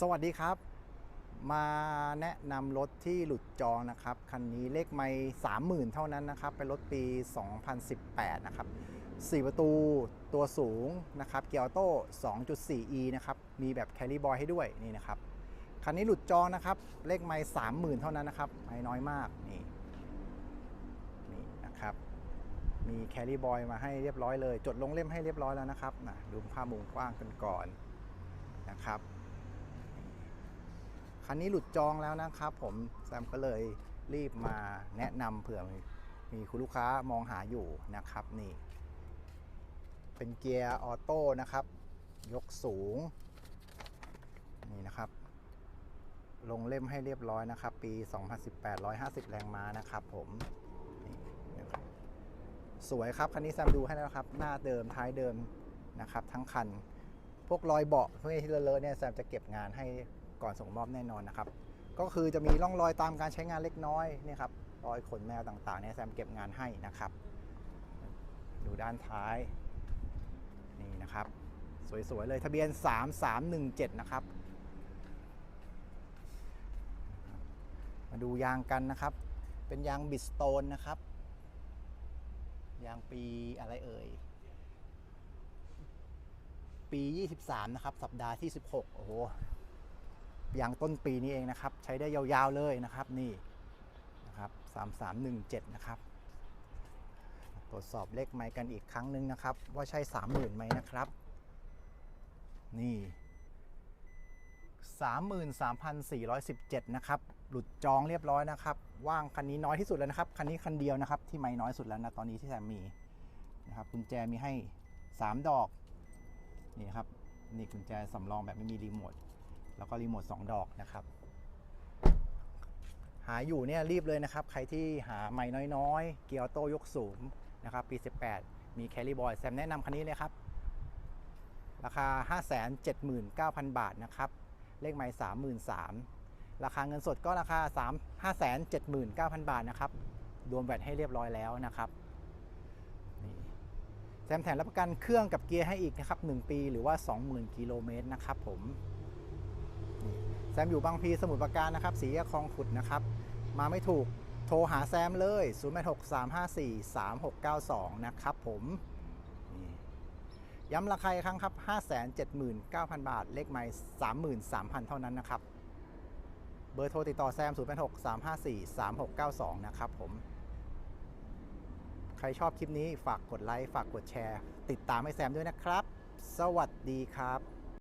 สวัสดีครับ มาแนะนำรถที่หลุดจองนะครับ คันนี้เลขไม่สามหมื่นเท่านั้นนะครับ เป็นรถปี 2018 นะครับ 4 ประตูตัวสูงนะครับ เกียร์ออโต้ 2.4e นะครับ มีแบบแคลิบอยให้ด้วยนี่นะครับ คันนี้หลุดจองนะครับ เลขไม่สามหมื่นเท่านั้นนะครับ ไม่น้อยมากนี่นี่นะครับ มีแคลิบอยมาให้เรียบร้อยเลย จดลงเล่มให้เรียบร้อยแล้วนะครับนะดูภาพมุมกว้างกันก่อนนะครับ คันนี้หลุดจองแล้วนะครับ ผมแซมก็เลยรีบมาแนะนำเผื่อมีมีคุณลูกค้ามองหาอยู่นะครับนี่ เป็นเกียร์ออโต้นะครับ ยกสูง นี่นะครับ ลงเล่มให้เรียบร้อยนะครับ ปี 2018 150 แรงม้านะครับ ผมสวยครับ คันนี้แซมดูให้แล้วครับ หน้าเดิมท้ายเดิมนะครับ ทั้งคัน พวกรอยเบาะพวกนี้ที่เลอะๆเนี่ยแซมจะเก็บงานให้ ก่อนส่งมอบแน่นอนนะครับ ก็คือจะมีร่องรอยตามการใช้งานเล็กน้อยนี่ครับรอยขนแมวต่างๆเนี่ยแซมเก็บงานให้นะครับ ดูด้านท้ายนี่นะครับ สวยๆเลยทะเบียน 3317 นะครับ มาดูยางกันนะครับ เป็นยางบิสโตนนะครับ ยางปีอะไรเอ่ย ปี 23 นะครับ สัปดาห์ที่ 16 โอ้โห ยางต้นปีนี้เองนะครับ ใช้ได้ยาวๆเลยนะครับนี่นะครับ3317 นะครับ ตรวจสอบเลขไม้กันอีกครั้งหนึ่งนะครับ ว่าใช่ 30,000ไหมนะครับ นี่ 33,417 นะครับ หลุดจองเรียบร้อยนะครับ ว่างคันนี้น้อยที่สุดแล้วนะครับ คันนี้คันเดียวนะครับ ที่ไม่น้อยสุดแล้วนะตอนนี้ที่แซมมีนะครับกุญแจมีให้ 3 ดอก นี่ครับ นี่กุญแจสำรองแบบไม่มีรีโมท แล้วก็รีโมท2ดอกนะครับ หาอยู่เนี่ยรีบเลยนะครับ ใครที่หาไม่น้อยๆ เกียร์โต้ยกสูงนะครับ ปี 18 มีแคลริบอยแซมแนะนำคันนี้เลยครับ ราคา 579,000 บาทนะครับ เลขไม้33,000 ราคาเงินสดก็ราคา 3 579,000 บาทนะครับ รวมแบตให้เรียบร้อยแล้วนะครับแซมแถมรับประกันเครื่องกับเกียร์ให้อีกนะครับ 1 ปีหรือว่า 20,000 กิโลเมตรนะครับผม แซมอยู่บางพีสมุทรปราการนะครับ สีแยกคลองขุดนะครับ มาไม่ถูกโทรหาแซมเลย 0863543692 นะครับผมย้ำราคาอีกครั้งครับ 579,000 บาท เลขไม้33,000 เท่านั้นนะครับ เบอร์โทรติดต่อแซม 0863543692 นะครับผม ใครชอบคลิปนี้ฝากกดไลค์ ฝากกดแชร์ ติดตามให้แซมด้วยนะครับ สวัสดีครับ